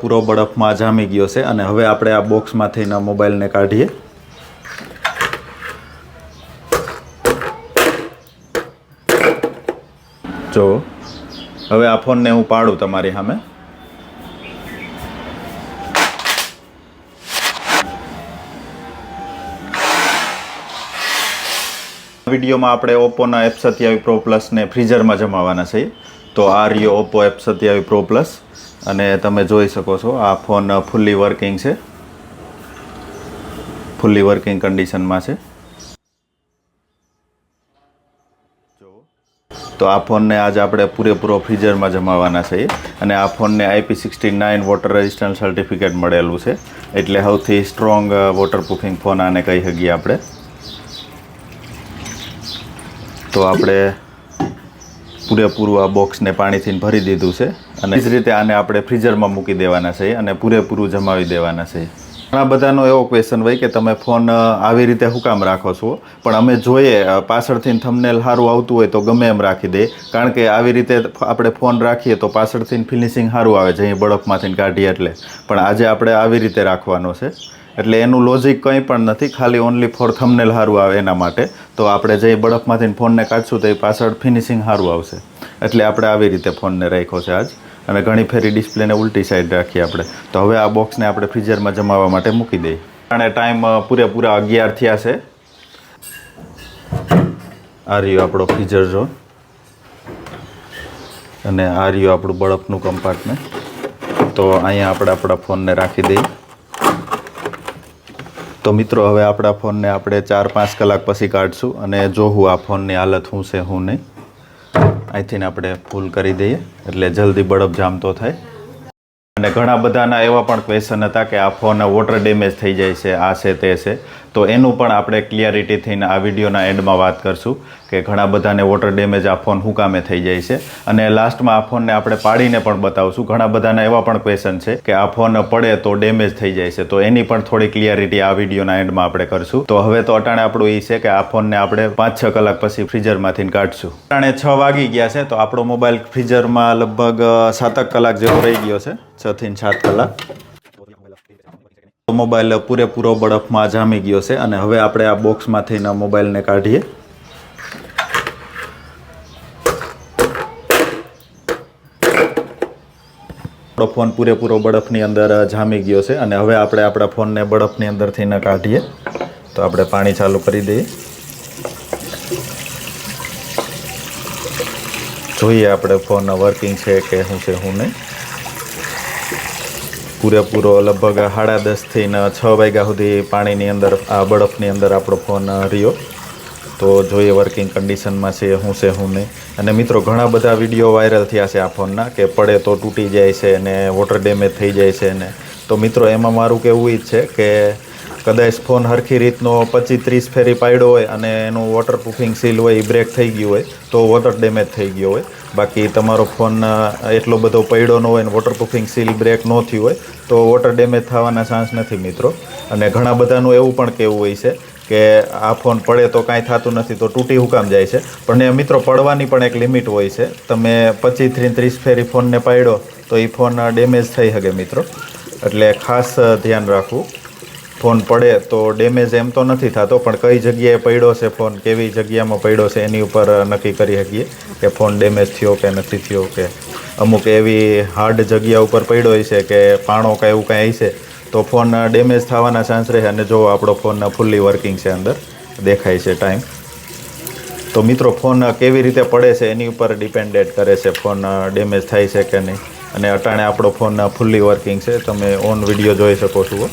પૂરો બરફમાં જામી ગયો છે અને હવે આપણે આ બોક્સમાંથી ના મોબાઈલને કાઢીએ. જો, હવે આ ફોનને હું પાડું તમારી સામે. વિડીયોમાં આપણે ઓપ્પોના એફ સત્યાવી પ્રો પ્લસને ફ્રીઝરમાં જમાવાના છે. તો આ રહ્યો ઓપ્પો એફ સત્યાવી પ્રો પ્લસ. અને તમે જોઈ શકો છો, આ ફોન ફૂલ્લી વર્કિંગ છે. ફૂલ્લી વર્કિંગ કન્ડિશનમાં છે. તો આ ફોનને આજે આપણે પૂરેપૂરો ફ્રીઝરમાં જમાવવાના છે. અને આ ફોનને IP sixty nine water resistant certificate મળેલું છે. એટલે સૌથી સ્ટ્રોંગ વોટરપ્રૂફિંગ ફોન આને કહી શકીએ આપણે. તો આપણે પૂરેપૂરું આ બોક્સને પાણીથી ભરી દીધું છે. અને એ જ રીતે આને આપણે ફ્રીઝરમાં મૂકી દેવાના છે અને પૂરેપૂરું જમાવી દેવાના છે. ઘણા બધાનો એવો ક્વેશ્ચન હોય કે તમે ફોન આવી રીતે હુકામ કામ રાખો છો, પણ અમે જોઈએ પાછળથી થમનેલ સારું આવતું હોય તો ગમે એમ રાખી દે. કારણ કે આવી રીતે આપણે ફોન રાખીએ તો પાછળથી ફિનિશિંગ સારું આવે છે, અહીં બરફમાંથી કાઢીએ એટલે. પણ આજે આપણે આવી રીતે રાખવાનો છે. એટલે એનું લોજિક કંઈ પણ નથી, ખાલી ઓનલી ફોર થમનેલ સારું આવે એના માટે. તો આપણે જે બરફમાંથી ફોનને કાઢશું તો એ પાછળ ફિનિશિંગ સારું આવશે. એટલે આપણે આવી રીતે ફોનને રાખ્યો છે આજ. અને ઘણી ફેરી ડિસ્પ્લેને ઉલટી સાઈડ રાખીએ આપણે. તો હવે આ બોક્સને આપણે ફ્રીઝરમાં જમાવવા માટે મૂકી દઈએ. અને ટાઈમ પૂરેપૂરા અગિયાર થયા છે. આ રહ્યો આપણો ફ્રીઝર ઝોન અને આ રહ્યું આપણું બરફનું કમ્પાર્ટમેન્ટ તો અહીંયા આપણે આપણા ફોનને રાખી દઈએ. તો મિત્રો, હવે આપણા ફોનને આપણે ચાર પાંચ કલાક પછી કાઢશું અને જોવું આ ફોનની હાલત શું છે શું નહીં. અહીંથી આપણે ફૂલ કરી દઈએ, એટલે જલ્દી બળફ જામતો થાય. અને ઘણા બધાના એવા પણ ક્વેશ્ચન હતા કે આ ફોન વોટર ડેમેજ થઈ જાય છે, આ છે, તે છે. તો એનું પણ આપણે ક્લિયરિટી થઈને આ વિડીયોના એન્ડમાં વાત કરશું. કે ઘણા બધાને વોટર ડેમેજ આ ફોન હુકામે થઈ જાય છે. અને લાસ્ટમાં આ ફોનને આપણે પાડીને પણ બતાવશું. ઘણા બધાના એવા પણ ક્વેશ્ચન છે કે આ ફોન પડે તો ડેમેજ થઈ જાય છે. તો એની પણ થોડી ક્લિયરિટી આ વિડીયોના એન્ડમાં આપણે કરશું. તો હવે તો અટાણે આપણું એ છે કે આ ફોનને આપણે પાંચ છ કલાક પછી ફ્રીઝરમાંથી કાઢશું. અટાણે છ વાગી ગયા છે તો આપણો મોબાઈલ ફ્રીઝરમાં લગભગ સાતક કલાક જેવો રહી ગયો છે. છ થી સાત કલાક. મોબાઈલ પૂરેપૂરો બરફમાં જામી ગયો છે અને હવે આપણે આ બોક્સમાંથી મોબાઈલને કાઢીએ. આપણો ફોન પૂરેપૂરો બરફની અંદર જામી ગયો છે અને હવે આપણે આપણા ફોનને બરફની અંદરથી ન કાઢીએ તો આપણે પાણી ચાલુ કરી દઈએ. જોઈએ આપણે ફોન વર્કિંગ છે કે શું છે શું નહીં. પૂરેપૂરો લગભગ સાડા દસથી છ વાગ્યા સુધી પાણીની અંદર, આ બરફની અંદર આપણો ફોન રહ્યો. તો જોઈએ વર્કિંગ કન્ડિશનમાં છે, શું છે, શું નહીં. અને મિત્રો, ઘણા બધા વીડિયો વાયરલ થયા છે આ ફોનના કે પડે તો તૂટી જાય છે અને વોટર ડેમેજ થઈ જાય છે ને તો મિત્રો, એમાં મારું કહેવું એ જ છે કે કદાચ ફોન હરખી રીતનો પચીસ ત્રીસ ફેરી પાડ્યો હોય અને એનું વોટરપ્રૂફિંગ સીલ હોય એ બ્રેક થઈ ગયું હોય, તો વોટર ડેમેજ થઈ ગયો હોય. બાકી તમારો ફોન એટલો બધો પડ્યો ન હોય અને વોટરપ્રૂફિંગ સીલ બ્રેક ન થયું હોય, તો વોટર ડેમેજ થવાના ચાન્સ નથી મિત્રો. અને ઘણા બધાનું એવું પણ કહેવું હોય છે કે આ ફોન પડે તો કાંઈ થતું નથી, તો તૂટી હુકામ જાય છે. પણ એ મિત્રો પડવાની પણ એક લિમિટ હોય છે. તમે પચીસથી ત્રીસ ફેરી ફોનને પાડ્યો, તો એ ફોન ડેમેજ થઈ શકે મિત્રો. એટલે ખાસ ધ્યાન રાખવું. ફોન પડે તો ડેમેજ એમ તો નથી થતો, પણ કઈ જગ્યાએ પડ્યો છે ફોન, કેવી જગ્યામાં પડ્યો છે એની ઉપર નક્કી કરી શકીએ કે ફોન ડેમેજ થયો કે નથી થયો કે અમુક એવી હાર્ડ જગ્યા ઉપર પડ્યો છે કે પાણો કાંઈ એવું કાંઈ હશે તો ફોન ડેમેજ થવાના ચાન્સ રહે અને જો આપણો ફોન ફૂલ્લી વર્કિંગ છે અંદર, દેખાય છે ટાઈમ તો મિત્રો, ફોન કેવી રીતે પડે છે એની ઉપર ડિપેન્ડેડ કરે છે ફોન ડેમેજ થાય છે કે નહીં? અને અટાણે આપણો ફોન ફૂલ્લી વર્કિંગ છે, તમે ઓન વીડિયો જોઈ શકો છો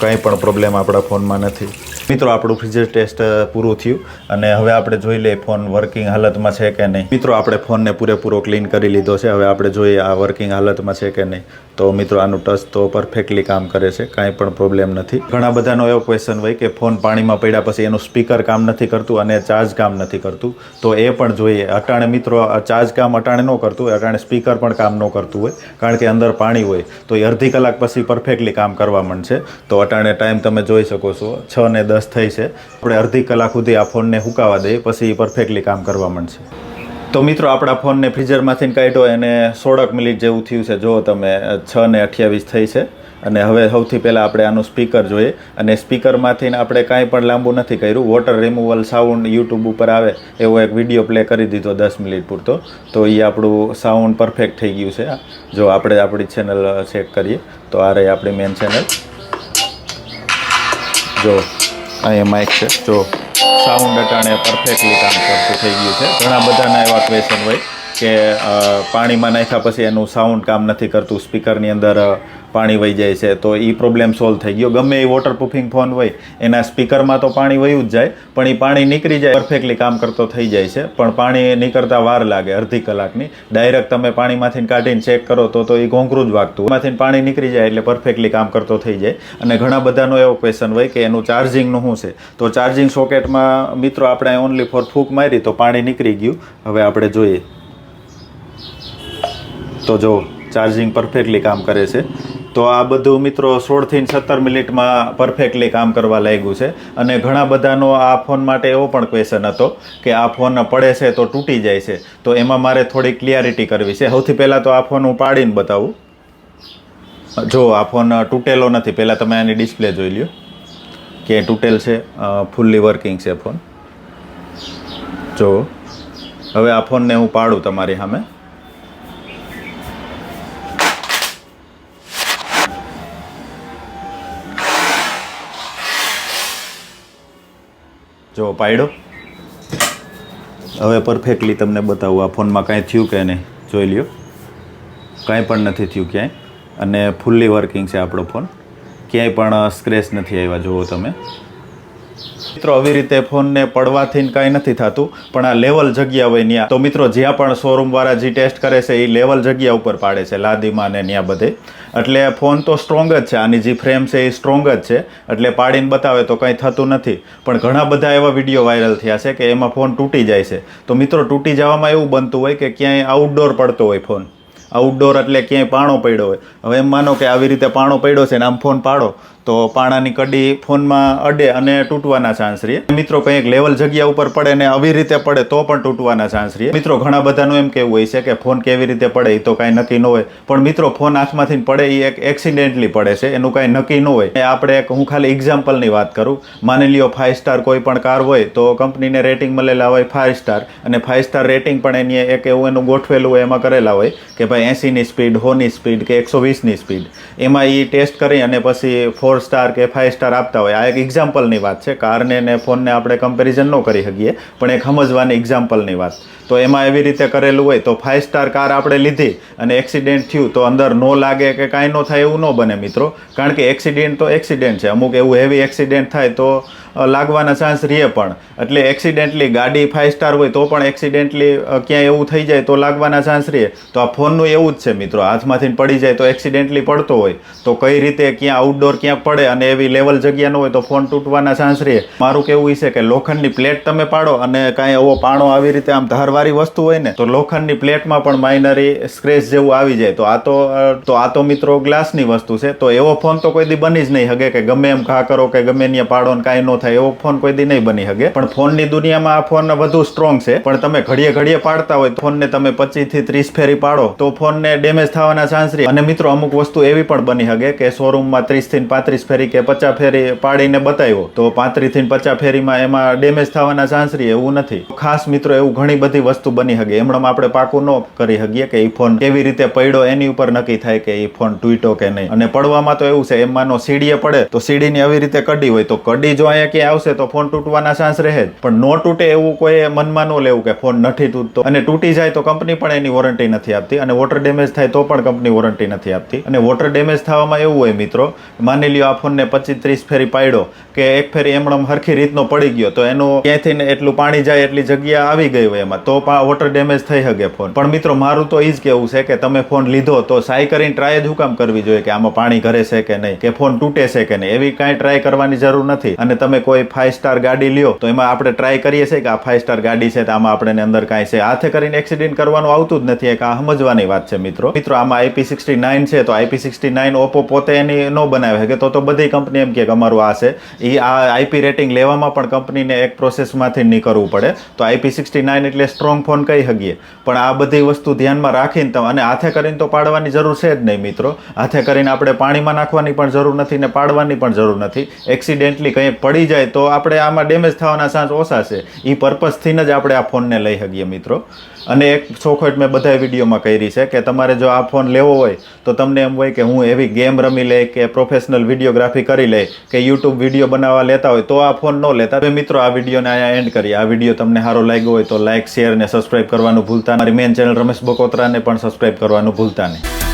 કંઈ પણ પ્રોબ્લેમ આપણા ફોનમાં નથી. મિત્રો, આપણું ફ્રીજર ટેસ્ટ પૂરું થયું અને હવે આપણે જોઈ લઈએ ફોન વર્કિંગ હાલતમાં છે કે નહીં. મિત્રો, આપણે ફોનને પૂરેપૂરો ક્લીન કરી લીધો છે. હવે આપણે જોઈએ આ વર્કિંગ હાલતમાં છે કે નહીં. તો મિત્રો, આનું ટચ તો પરફેક્ટલી કામ કરે છે, કાંઈ પણ પ્રોબ્લેમ નથી. ઘણા બધાનો એવો ક્વેશ્ચન હોય કે ફોન પાણીમાં પડ્યા પછી એનું સ્પીકર કામ નથી કરતું અને ચાર્જ કામ નથી કરતું. તો એ પણ જોઈએ. અટાણે મિત્રો ચાર્જ કામ અટાણે ન કરતું હોય અટાણે સ્પીકર પણ કામ ન કરતું હોય, કારણ કે અંદર પાણી હોય. તો એ અડધી કલાક પછી પરફેક્ટલી કામ કરવા માંડશે. તો અટાણે ટાઈમ તમે જોઈ શકો છો, છ ને દસ થઈ છે. આપણે અડધી કલાક સુધી આ ફોનને હુકાવા દઈએ, પછી પરફેક્ટલી કામ કરવા માંડશે. તો મિત્રો, આપણા ફોનને ફ્રીઝરમાંથી કાઢ્યો એને સોળક મિનિટ જેવું થયું છે. જો તમે, છ ને અઠ્યાવીસ થઈ છે. અને હવે સૌથી પહેલાં આપણે આનું સ્પીકર જોઈએ. અને સ્પીકરમાંથી આપણે કાંઈ પણ લાંબુ નથી કર્યું. વોટર રિમૂવલ સાઉન્ડ યુટ્યુબ ઉપર આવે. એવો એક વીડિયો પ્લે કરી દીધો દસ મિનિટ પૂરતો. તો એ આપણું સાઉન્ડ પરફેક્ટ થઈ ગયું છે. જો આપણે આપણી ચેનલ ચેક કરીએ, તો આ રહી આપણી મેન ચેનલ જો, અહીંયા માઇક છે. જો. સાઉન્ડ અટાણે પરફેક્ટલી કામ કરતું થઈ ગયું છે. ઘણા બધાના એવા ક્વેશ્ચન હોય. કે પાણીમાં નાખ્યા પછી એનું સાઉન્ડ કામ નથી કરતું સ્પીકરની અંદર પાણી વહી જાય છે, તો એ પ્રોબ્લેમ સોલ્વ થઈ ગયો. ગમે એ વોટરપ્રૂફિંગ ફોન હોય, એના સ્પીકરમાં તો પાણી વયું જ જાય, પણ એ પાણી નીકળી જાય પરફેક્ટલી કામ કરતો થઈ જાય છે, પણ પાણી નીકળતા વાર લાગે, અડધી કલાકની. ડાયરેક્ટ તમે પાણીમાંથી કાઢીને ચેક કરો તો તો એ ઘોંઘરું જ વાગતું. એમાંથી પાણી નીકળી જાય એટલે પરફેક્ટલી કામ કરતો થઈ જાય. અને ઘણા બધાનો એવો ક્વેશ્ચન હોય કે, એનું ચાર્જિંગનું શું છે? તો ચાર્જિંગ સોકેટમાં મિત્રો, આપણે ઓનલી ફોર ફૂક મારી તો પાણી નીકળી ગયું. હવે આપણે જોઈએ. તો જો ચાર્જિંગ પરફેક્ટલી કામ કરે છે. તો આ બધું મિત્રો સોળથી સત્તર મિનિટમાં પરફેક્ટલી કામ કરવા લાગ્યું છે. અને ઘણા બધાનો આ ફોન માટે એવો પણ ક્વેશ્ચન હતો કે આ ફોન પડે છે તો તૂટી જાય છે. તો એમાં મારે થોડી ક્લિયરિટી કરવી છે. સૌથી પહેલાં તો આ ફોન હું પાડીને બતાવું. જો આ ફોન તૂટેલો નથી. પહેલાં તમે આની ડિસ્પ્લે જોઈ લ્યો. કે તૂટેલ છે ફૂલ્લી વર્કિંગ છે ફોન જો, હવે આ ફોનને હું પાડું તમારી સામે. જો પાડ્યો હવે પરફેક્ટલી તમને બતાવું, આ ફોનમાં કાંઈ થયું કે નહીં, જોઈ લ્યો. કાંઈ પણ નથી થયું ક્યાંય. અને ફૂલ્લી વર્કિંગ છે આપણો ફોન. ક્યાંય પણ સ્ક્રેચ નથી આવ્યા, જુઓ તમે. મિત્રો, આવી રીતે ફોનને પડવાથી કાંઈ નથી થતું, પણ આ લેવલ જગ્યા હોય ત્યાં તો મિત્રો, જ્યાં પણ શોરૂમ વાળા જે ટેસ્ટ કરે છે, એ લેવલ જગ્યા ઉપર પાડે છે, લાદીમાં ને ત્યાં બધે. એટલે ફોન તો સ્ટ્રોંગ જ છે, આની જે ફ્રેમ છે એ સ્ટ્રોંગ જ છે, એટલે પાડીને બતાવે તો કંઈ થતું નથી. પણ ઘણા બધા એવા વીડિયો વાયરલ થયા છે કે એમાં ફોન તૂટી જાય છે. તો મિત્રો, તૂટી જવામાં એવું બનતું હોય કે ક્યાંય આઉટડોર પડતો હોય ફોન. આઉટડોર એટલે ક્યાંય પાણો પડ્યો હોય. હવે એમ માનો કે આવી રીતે પાણો પડ્યો છે ને આમ ફોન પાડો તો પાણાની કડી ફોનમાં અડે અને તૂટવાના ચાન્સ રહે. મિત્રો કંઈક લેવલ જગ્યા ઉપર પડે ને આવી રીતે પડે તો પણ તૂટવાના ચાન્સ રહે. મિત્રો ઘણા બધાનું એમ કેવું હોય છે કે ફોન કેવી રીતે પડે એ તો કાંઈ નક્કી ન હોય. પણ મિત્રો ફોન આંખમાંથી પડે એ એક એક્સિડેન્ટલી પડે છે. એનું કાંઈ નક્કી ન હોય. આપણે એક હું ખાલી એક્ઝામ્પલની વાત કરું. માની લ્યો ફાઇવ સ્ટાર કોઈ પણ કાર હોય તો કંપનીને રેટિંગ મળેલા હોય ફાઇવ સ્ટાર અને ફાઇવ સ્ટાર રેટિંગ પણ એની એક એવું એનું ગોઠવેલું હોય, એમાં કરેલા હોય કે ભાઈ એંસીની સ્પીડ હોની સ્પીડ કે એકસો વીસની સ્પીડ એમાં એ ટેસ્ટ કરી અને પછી ફોર સ્ટાર કે ફાઇવ સ્ટાર આપતા હોય. આ એક એક્ઝામ્પલની વાત છે. કારને ને ફોનને આપણે કમ્પેરિઝન ન કરી શકીએ, પણ એક સમજવાની એક્ઝામ્પલની વાત. તો એમાં એવી રીતે કરેલું હોય તો ફાઇવ સ્ટાર કાર આપણે લીધી અને એક્સિડન્ટ થયું તો અંદર નો લાગે કે કાંઈ ન થાય એવું ન બને મિત્રો. કારણ કે એક્સિડન્ટ તો એક્સિડન્ટ છે. અમુક એવું હેવી એક્સિડન્ટ થાય તો લાગવાના ચાન્સ રહે પણ. એટલે એક્સિડન્ટલી ગાડી ફાઇવ સ્ટાર હોય તો પણ એક્સિડન્ટલી ક્યાંય એવું થઈ જાય તો લાગવાના ચાન્સ રહે. તો આ ફોનનું એવું જ છે મિત્રો. હાથમાંથી પડી જાય તો એક્સિડેન્ટલી પડતો હોય. તો કઈ રીતે, ક્યાં આઉટડોર ક્યાં પડે અને એવી લેવલ જગ્યા ન હોય તો ફોન તૂટવાના ચાન્સ રહે. મારું કેવું છે કે લોખંડની પ્લેટ તમે પાડો અને કાંઈ એવો પાણો આવી રીતે આમ ધારવાળી વસ્તુ હોય ને, તો લોખંડની પ્લેટમાં પણ માઇનરી સ્ક્રેચ જેવું આવી જાય. તો આ તો તો આ તો મિત્રો ગ્લાસની વસ્તુ છે. તો એવો ફોન તો કોઈ દી બની જ નહીં હગે કે ગમે એમ ઘા કરો કે ગમે ત્યાં પાડો ને કાંઈ ન થાય, એવો ફોન કોઈ દી નહીં બની શકે પણ ફોનની દુનિયામાં આ ફોન વધુ સ્ટ્રોંગ છે. પણ તમે ઘડીએ ઘડીએ પાડતા હોય ફોનને તમે પચીસથી ત્રીસ ફેરી પાડો, તો ફોનને ડેમેજ થવાના ચાન્સ રહે. અને મિત્રો અમુક વસ્તુ એવી પણ બની શકે કે શોરૂમમાં ત્રીસથી પાંત્રીસ ફેરી કે પચાસ ફેરી પાડીને બતાવ્યો. તો પાંત્રીસથી પચાસ ફેરીમાં એમાં ડેમેજ થવાના ચાન્સ રહે એવું નથી. ખાસ મિત્રો, એવું ઘણી બધી વસ્તુ બની શકે એમણામ આપણે પાકું ન કરી શકીએ કે એ ફોન કેવી રીતે પડ્યો, એની ઉપર નક્કી થાય કે એ ફોન તૂટ્યો કે નહીં. અને પડવામાં તો એવું છે, એમ સીડીએ પડે, તો સીડીની આવી રીતે કડી હોય. તો કડી જો અહીંયા ક્યાંય આવશે, તો ફોન તૂટવાના ચાન્સ રહે જ. પણ નો તૂટે એવું કોઈ મનમાં ન લેવું કે ફોન નથી તૂટતો. અને તૂટી જાય તો કંપની પણ એની વોરંટી નથી આપતી. અને વોટર ડેમેજ થાય તો પણ કંપની વોરંટી નથી આપતી. અને વોટર ડેમેજ થવામાં એવું હોય મિત્રો, માની લ્યો આ ફોનને પચીસ ત્રીસ ફેરી પાડ્યો કે એક ફેરી એમણમ હરખી રીતનો પડી ગયો તો એનું ક્યાંયથી ને એટલું પાણી જાય એટલી જગ્યા આવી ગઈ હોય એમાં. તો વોટર ડેમેજ થઈ શકે ફોન. પણ મિત્રો, મારું તો એ જ કેવું છે કે તમે ફોન લીધો તો સાઈ કરીને ટ્રાય જ હું કામ કરવી જોઈએ કે આમાં પાણી ઘરે છે કે નહીં, કે ફોન તૂટે છે કે નહીં. એવી કાંઈ ટ્રાય કરવાની જરૂર નથી. અને તમે કોઈ ફાઇવ સ્ટાર ગાડી લ્યો તો એમાં આપણે ટ્રાય કરીએ છીએ કે આ ફાઇવ સ્ટાર ગાડી છે તો આમાં આપણે અંદર કાંઈ છે. હાથે કરીને એક્સિડન્ટ કરવાનું આવતું જ નથી. એક આ સમજવાની વાત વાત છે મિત્રો. મિત્રો, આમાં આઈપી સિક્સટી નાઇન છે તો આઈપી સિક્સટી નાઇન ઓપ્પો પોતે એની ન બનાવે કે તો તો બધી કંપની એમ કે અમારું આ છે. એ આ આઈપી રેટિંગ લેવામાં પણ કંપનીને એક પ્રોસેસમાંથી નીકળવું પડે. તો આઈપી સિક્સટી નાઇન એટલે સ્ટ્રોંગ ફોન કહી શકીએ. પણ આ બધી વસ્તુ ધ્યાનમાં રાખીને તમે અને હાથે કરીને તો પાડવાની જરૂર છે જ નહીં મિત્રો. હાથે કરીને આપણે પાણીમાં નાખવાની પણ જરૂર નથી ને પાડવાની પણ જરૂર નથી. એક્સિડેન્ટલી કંઈક પડી જાય તો આપણે આમાં ડેમેજ થવાના ચાન્સ ઓછા છે. એ પર્પઝથી જ આપણે આ ફોનને લઈ શકીએ મિત્રો. અને એક ચોખવટ મેં બધા વિડીયોમાં કરી છે કે તમારે જો આ ફોન લેવો હોય તો તમને એમ હોય કે હું એવી ગેમ રમી લે કે પ્રોફેશનલ વિડીયોગ્રાફી કરી લે કે યુટ્યુબ વીડિયો બનાવવા લેતા હોય તો આ ફોન ન લેતા. તો મિત્રો, આ વિડીયોને અહીંયા એન્ડ કરીએ. આ વીડિયો તમને સારો લાગ્યો હોય તો લાઇક શેર ને સબસ્ક્રાઇબ કરવાનું ભૂલતા. મારી મેન ચેનલ રમેશ બકોત્રાને પણ સબસ્ક્રાઇબ કરવાનું ભૂલતા નહીં.